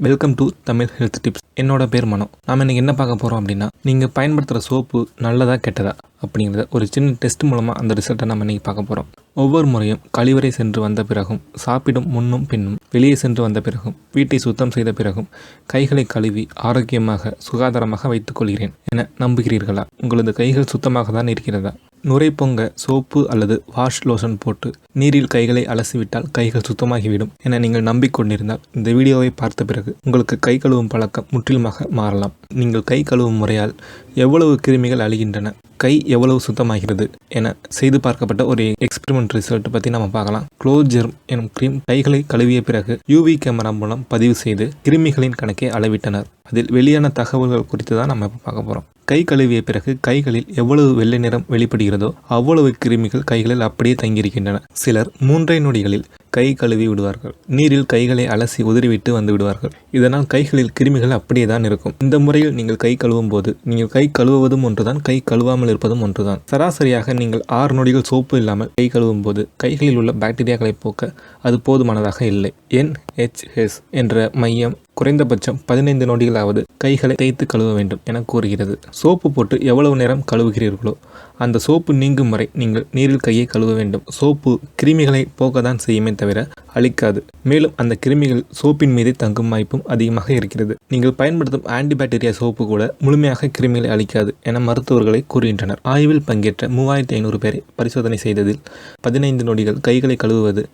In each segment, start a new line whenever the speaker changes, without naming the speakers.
Welcome to Tamil health tips என்னோட பேர் மனோ. நாம் இன்றைக்கி என்ன பார்க்க போகிறோம் அப்படின்னா நீங்கள் பயன்படுத்துகிற சோப்பு நல்லதா கெட்டதா அப்படிங்கிறத ஒரு சின்ன டெஸ்ட் மூலமாக அந்த ரிசல்ட்டை நம்ம இன்றைக்கி பார்க்க போகிறோம் ஒவ்வொரு முறையும் கழிவறை சென்று வந்த பிறகும் சாப்பிடும் முன்னும் பின்னும் வெளியே சென்று வந்த பிறகும் வீட்டை சுத்தம் செய்த பிறகும் கைகளை கழுவி ஆரோக்கியமாக சுகாதாரமாக வைத்துக்கொள்கிறேன் என நம்புகிறீர்களா? உங்களது கைகள் சுத்தமாக தான் இருக்கிறதா? நுரை பொங்க சோப்பு அல்லது வாஷ் லோஷன் போட்டு நீரில் கைகளை அலசிவிட்டால் கைகள் சுத்தமாகிவிடும் என நீங்கள் நம்பிக்கொண்டிருந்தால் இந்த வீடியோவை பார்த்த பிறகு உங்களுக்கு கை கழுவும் பழக்கம் முற்றிலுமாக மாறலாம். நீங்கள் கை கழுவும் முறையால் எவ்வளவு கிருமிகள் அழிகின்றன? கை எவ்வளவு சுத்தமாகிறது என செய்து பார்க்கப்பட்ட ஒரு எக்ஸ்பெரிமெண்ட் ரிசல்ட் பற்றி நம்ம பார்க்கலாம். க்ளோஜெர்ம் எனும் கிரீம் கைகளை கழுவிய பிறகு யூவி கேமரா மூலம் பதிவு செய்து கிருமிகளின் கணக்கை அளவிட்டனர். அதில் வெளியான தகவல்கள் குறித்து தான் நம்ம இப்போ பார்க்க போகிறோம் கை கழுவிய பிறகு கைகளில் எவ்வளவு வெள்ளை நிறம் வெளிப்படுகிறதோ அவ்வளவு கிருமிகள் கைகளில் அப்படியே தங்கியிருக்கின்றன. சிலர் மூன்றை நொடிகளில் கை கழுவி விடுவார்கள். நீரில் கைகளை அலசி உதறிவிட்டு வந்து விடுவார்கள். இதனால் கைகளில் கிருமிகள் அப்படியே தான் இருக்கும். இந்த முறையில் நீங்கள் கை கழுவும் போது நீங்கள் கை கழுவுவதும் ஒன்றுதான் கை கழுவாமல் இருப்பதும் ஒன்றுதான். சராசரியாக நீங்கள் ஆறு நொடிகள் சோப்பு இல்லாமல் கை கழுவும் போது கைகளில் உள்ள பாக்டீரியாக்களை போக்க அது போதுமானதாக இல்லை. என்ஹெச்எஸ் என்ற மையம் குறைந்தபட்சம் பதினைந்து நொடிகளாவது கைகளை தேய்த்து கழுவ வேண்டும் என கூறுகிறது. சோப்பு போட்டு எவ்வளவு நேரம் கழுவுகிறீர்களோ அந்த சோப்பு நீங்கும் வரை நீங்கள் நீரில் கையை கழுவ வேண்டும். சோப்பு கிருமிகளை போக்கதான் செய்யுமே தவிர அழிக்காது. மேலும் அந்த கிருமிகள் சோப்பின் மீது தங்கும் வாய்ப்பும் அதிகமாக இருக்கிறது. நீங்கள் பயன்படுத்தும் ஆன்டிபாக்டீரியா சோப்பு கூட முழுமையாக கிருமிகளை அழிக்காது என மருத்துவர்களை கூறுகின்றனர். ஆய்வில் பங்கேற்ற மூவாயிரத்தி ஐநூறு பேரை பரிசோதனை செய்ததில் பதினைந்து நொடிகள் கைகளை கழுவுவது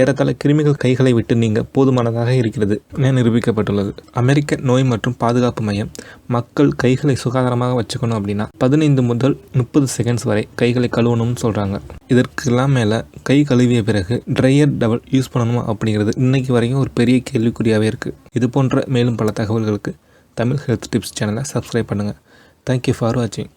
ஏறத்தாழ கிருமிகள் கைகளை விட்டு நீங்க போதுமானதாக இருக்கிறது என நிரூபிக்கப்பட்டுள்ளது. அமெரிக்க நோய் மற்றும் பாதுகாப்பு மையம். மக்கள் கைகளை சுகாதாரமாக வச்சுக்கணும் அப்படின்னா பதினைந்து முதல் முப்பது செகண்ட்ஸ் வரை கைகளை கழுவணும்னு சொல்கிறாங்க இதற்கெல்லாம் மேலே கை கழுவிய பிறகு ட்ரையர் டபுள் யூஸ் பண்ணணுமா அப்படிங்கிறது இன்னைக்கு வரைக்கும் ஒரு பெரிய கேள்விக்குறியாகவே இருக்குது இது போன்ற மேலும் பல தகவல்களுக்கு தமிழ் ஹெல்த் டிப்ஸ் சேனலை சப்ஸ்கிரைப் பண்ணுங்கள் தேங்க்யூ ஃபார் வாட்சிங்